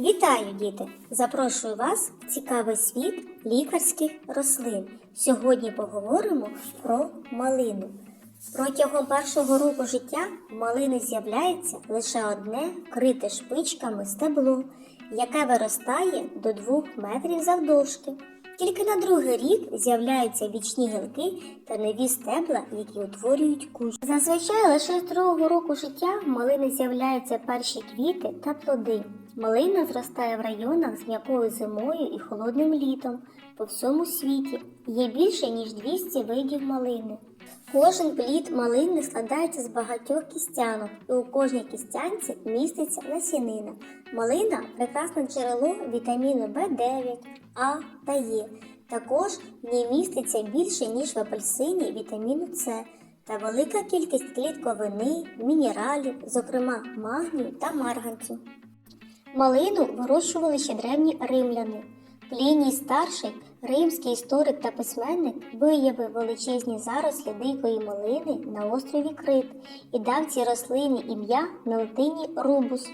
Вітаю, діти! Запрошую вас в цікавий світ лікарських рослин. Сьогодні поговоримо про малину. Протягом першого року життя в малини з'являється лише одне вкрите шпичками стебло, яке виростає до 2 метрів завдовжки. Тільки на другий рік з'являються вічні гілки та нові стебла, які утворюють кущ. Зазвичай лише з другого року життя в малини з'являються перші квіти та плоди. Малина зростає в районах з м'якою зимою і холодним літом по всьому світі. Є більше ніж 200 видів малини. Кожен плід малини складається з багатьох кістянок, і у кожній кістянці міститься насінина. Малина прекрасне джерело вітаміну В9, А та Е. Також в ній міститься більше, ніж в апельсині вітаміну С та велика кількість клітковини, мінералів, зокрема магнію та марганцю. Малину вирощували ще древні римляни. Пліній старший, римський історик та письменник, виявив величезні зарослі дикої малини на острові Крит і дав цій рослині ім'я на латині рубус.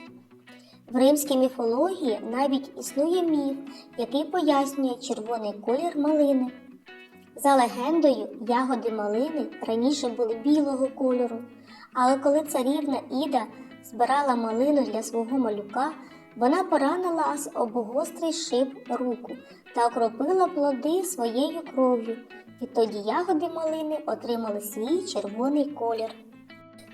В римській міфології навіть існує міф, який пояснює червоний колір малини. За легендою, ягоди малини раніше були білого кольору, але коли царівна Іда збирала малину для свого малюка, вона поранила аж об гострий шип руку та окропила плоди своєю кров'ю. Відтоді ягоди малини отримали свій червоний колір.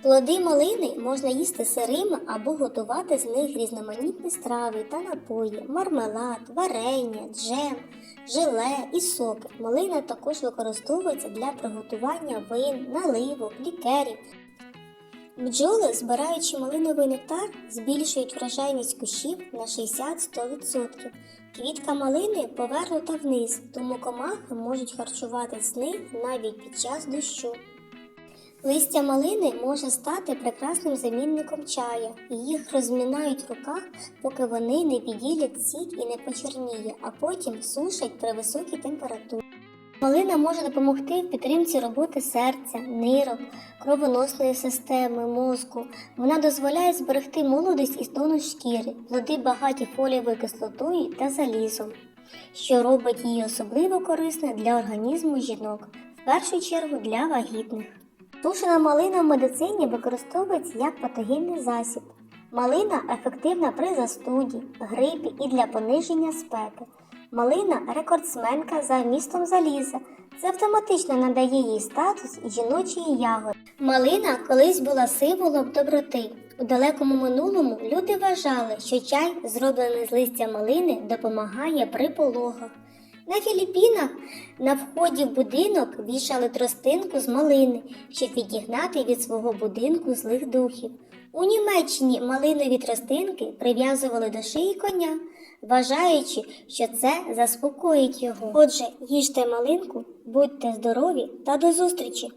Плоди малини можна їсти сирими або готувати з них різноманітні страви та напої, мармелад, варення, джем, желе і соки. Малина також використовується для приготування вин, наливок, лікерів. Бджоли, збираючи малиновий нектар, збільшують врожайність кущів на 60-100%. Квітка малини повернута вниз, тому комахи можуть харчуватись з них навіть під час дощу. Листя малини може стати прекрасним замінником чая, їх розмінають в руках, поки вони не відділять сік і не почерніє, а потім сушать при високій температурі. Малина може допомогти в підтримці роботи серця, нирок, кровоносної системи, мозку. Вона дозволяє зберегти молодість і тонус шкіри, плоди багаті фолієвою кислотою та залізом, що робить її особливо корисною для організму жінок, в першу чергу для вагітних. Тушена малина в медицині використовується як патогенний засіб. Малина ефективна при застуді, грипі і для пониження спеки. Малина рекордсменка за вмістом заліза. Це автоматично надає їй статус жіночої ягоди. Малина колись була символом доброти. У далекому минулому люди вважали, що чай, зроблений з листя малини, допомагає при пологах. На Філіппінах на вході в будинок вішали тростинку з малини, щоб відігнати від свого будинку злих духів. У Німеччині малинові тростинки прив'язували до шиї коня, вважаючи, що це заспокоїть його. Отже, їжте малинку, будьте здорові та до зустрічі!